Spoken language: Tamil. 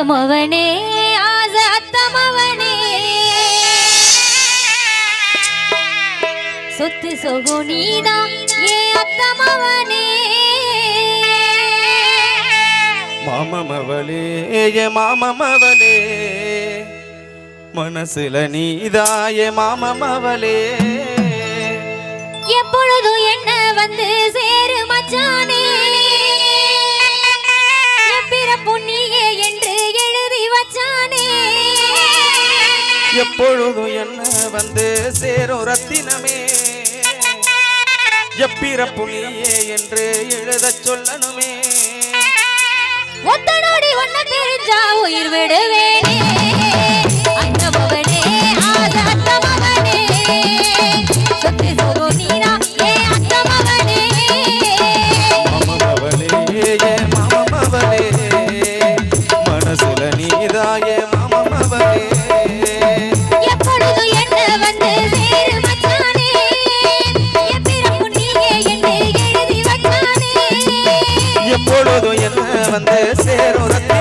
அத்தமவனே ஆச அத்தமவனே. சொத்து சொகு நீதான் ஏ அத்தமவனே. மாமமவளே ஏ மாமமவளே. மனசுல நீதாய மாமமவளே. எப்பொழுதும் என்ன எப்பொழுதும் என்ன வந்து சேரும் ரத்தினமே? எப்பிறப்பு நீயே என்று எழுதச் சொல்லணுமே. ஒத்தனோடி ஒன்ன பிரிஞ்சா உயிர் விடுவேனே. சொத்து நீனா ஏ ஏ மனசுல நீதாய எப்பொழுதும் என்ன வந்து சேரும்?